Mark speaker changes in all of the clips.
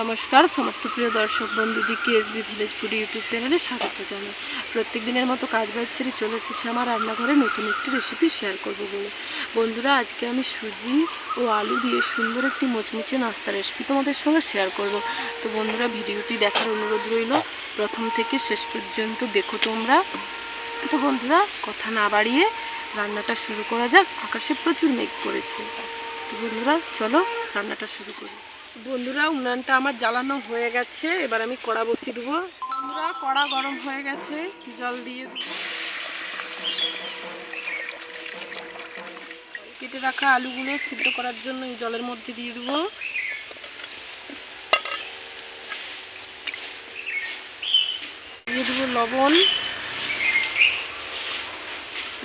Speaker 1: নমস্কার, সমস্ত প্রিয় দর্শক বন্ধুদিকে এসবি ভিলেজ ফুড ইউটিউব চ্যানেলে স্বাগত জানাই। প্রত্যেক দিনের মতো কাজ বাজ সেরে চলে এসেছে আমার রান্নাঘরে নতুন একটি রেসিপি শেয়ার করব বলে। বন্ধুরা, আজকে আমি সুজি ও আলু দিয়ে সুন্দর একটি মুচমুচে নাস্তা রেসিপি তোমাদের সঙ্গে শেয়ার করব। তো বন্ধুরা, ভিডিওটি দেখার অনুরোধ রইল। প্রথম থেকে শেষ পর্যন্ত দেখো তোমরা। তো বন্ধুরা, কথা না বাড়িয়ে রান্নাটা শুরু করা যাক। আকাশে প্রচুর মেঘ করেছে। তো বন্ধুরা, চলো রান্নাটা শুরু করি। বন্ধুরা, উনানটা আমার জ্বালানো হয়ে গেছে। এবার আমি কড়া বসিয়ে দেবো। বন্ধুরা, কড়া গরম হয়ে গেছে। জল দিয়ে দেবো। কেটে রাখা আলুগুলো সিদ্ধ করার জন্য এই জলের মধ্যে দিয়ে দেবো। দিয়ে দেবো লবণ।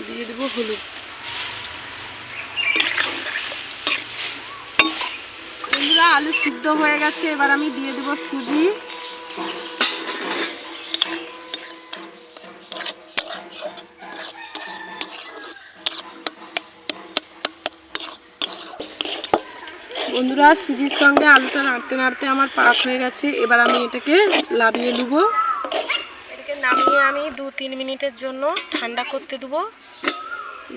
Speaker 1: দিয়ে দেবো হলুদ। বন্ধুরা, আলু সিদ্ধ হয়ে গেছে, এবার আমি দিয়ে দেবো সুজি। বন্ধুরা, সুজির সঙ্গে আলুটা নাড়তে নাড়তে আমার পাক হয়ে গেছে, এবার আমি এটাকে লাভিয়ে নেব। এটাকে নামিয়ে আমি দু তিন মিনিটের জন্য ঠান্ডা করতে দেবো।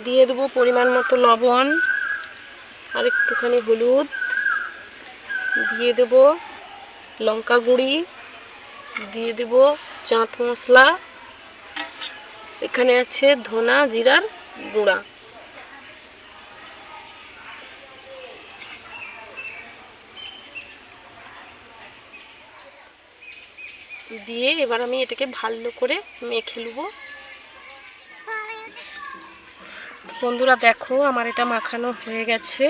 Speaker 1: দিয়ে দেবো পরিমাণ মতো লবণ আর একটুখানি হলুদ। দিয়ে দেব লঙ্কা গুঁড়ি, দিয়ে দেব চাট মশলা, এখানে আছে ধনা জিরার গুঁড়া। দিয়ে এবার আমি এটাকে ভালো করে মেখে নেব। বন্ধুরা দেখো, আমার এটা মাখানো হয়ে গেছে।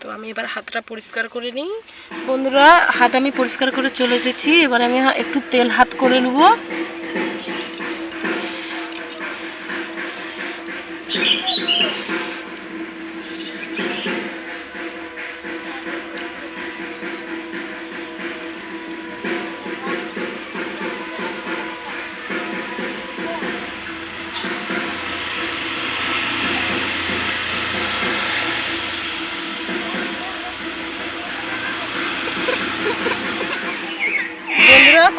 Speaker 1: তো আমি এবার হাতটা পরিষ্কার করে নিই। বন্ধুরা, হাত আমি পরিষ্কার করে চলে এসেছি। এবার আমি একটু তেল হাত করে নেব।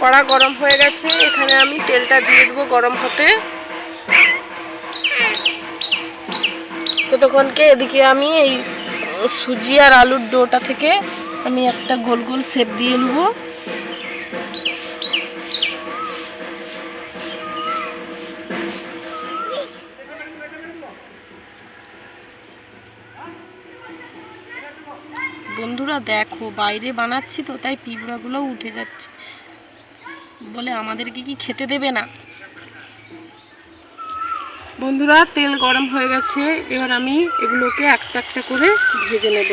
Speaker 1: কড়া গরম হয়ে গেছে, এখানে আমি তেলটা দিয়ে দেবো গরম হতে। তো তখনকে এদিকে আমি এই সুজি আর আলুর ডোটা থেকে আমি একটা গোল গোল শেপ দিয়ে নেব। বন্ধুরা দেখো, বাইরে বানাচ্ছি তো, তাই পিঁপড়াগুলো উঠে যাচ্ছে। বলে আমাদেরকে কি খেতে দেবে না? বন্ধুরা, তেল গরম হয়ে গেছে। এবার আমি এগুলোকে একটা একটা করে ভেজে নেব।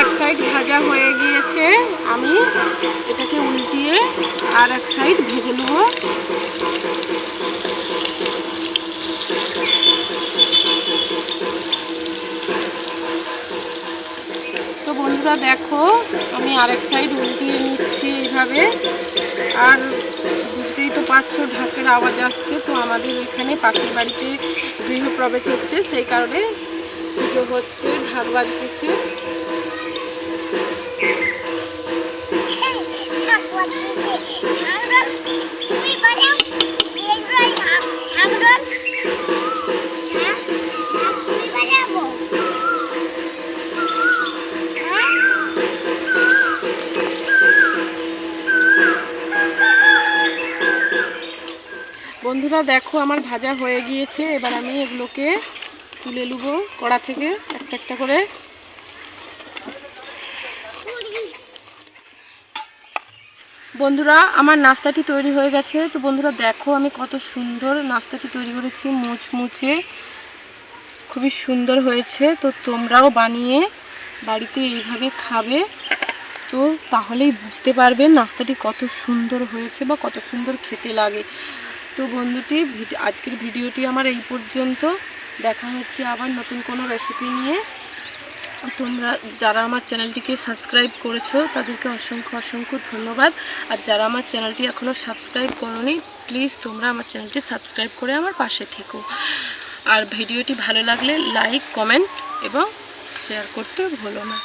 Speaker 1: এক সাইড ভাজা হয়ে গিয়েছে, আমি এটাকে উল্টিয়ে আর এক সাইড ভেজে নেব। তো বন্ধুরা দেখো, আমি আরেক সাইড উল্টিয়ে নিচ্ছি এইভাবে। আর বুঝতেই তো পারছ, ঢাকের আওয়াজ আসছে, তো আমাদের এখানে পাশের বাড়িতে গৃহপ্রবেশ হচ্ছে, সেই কারণে পুজো হচ্ছে ঢাক বাজতেছে বন্ধুরা, দেখো আমার ভাজা হয়ে গিয়েছে। এবার আমি এগুলোকে তুলে নেব কড়া থেকে, একটা একটা করে। বন্ধুরা, আমার নাস্তাটি তৈরি হয়ে গেছে। তো বন্ধুরা, দেখো আমি কত সুন্দর নাস্তাটি তৈরি করেছি, মুচমুচে। খুবই সুন্দর হয়েছে। তো তোমরাও বানিয়ে বাড়িতে এইভাবে খাবে। তো তাহলেই বুঝতে পারবে নাস্তাটি কত সুন্দর হয়েছে বা কত সুন্দর খেতে লাগে। তো বন্ধুটি আজকের ভিডিওটি আমার এই পর্যন্ত। দেখা হচ্ছে আবার নতুন কোনো রেসিপি নিয়ে। তোমরা যারা আমার চ্যানেলটিকে সাবস্ক্রাইব করেছ, তাদেরকে অসংখ্য অসংখ্য ধন্যবাদ। আর যারা আমার চ্যানেলটি এখনও সাবস্ক্রাইব করোনি, প্লিজ তোমরা আমার চ্যানেলটি সাবস্ক্রাইব করে আমার পাশে থেকো। আর ভিডিওটি ভালো লাগলে লাইক, কমেন্ট এবং শেয়ার করতে ভুলো না।